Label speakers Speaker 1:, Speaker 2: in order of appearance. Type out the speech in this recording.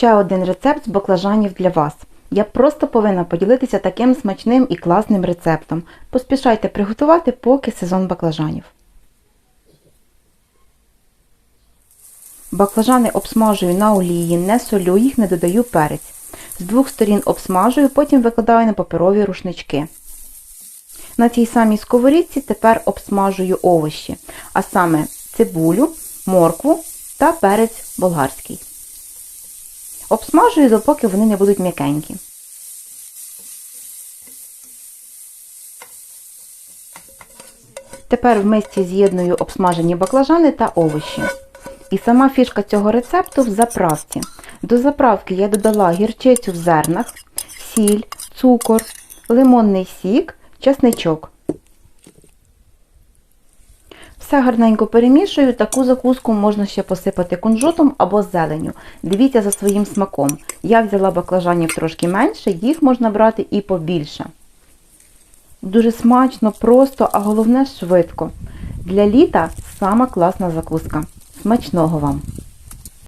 Speaker 1: Ще один рецепт з баклажанів для вас. Я просто повинна поділитися таким смачним і класним рецептом. Поспішайте приготувати, поки сезон баклажанів. Баклажани обсмажую на олії, не солю їх, не додаю перець. З двох сторін обсмажую, потім викладаю на паперові рушнички. На цій самій сковорідці тепер обсмажую овочі, а саме цибулю, моркву та перець болгарський. Обсмажую, допоки вони не будуть м'якенькі. Тепер в мисці з'єдную обсмажені баклажани та овочі. І сама фішка цього рецепту в заправці. До заправки я додала гірчицю в зернах, сіль, цукор, лимонний сік, часничок. Все гарненько перемішую, таку закуску можна ще посипати кунжутом або зеленю. Дивіться за своїм смаком. Я взяла баклажанів трошки менше, їх можна брати і побільше. Дуже смачно, просто, а головне швидко. Для літа сама класна закуска. Смачного вам!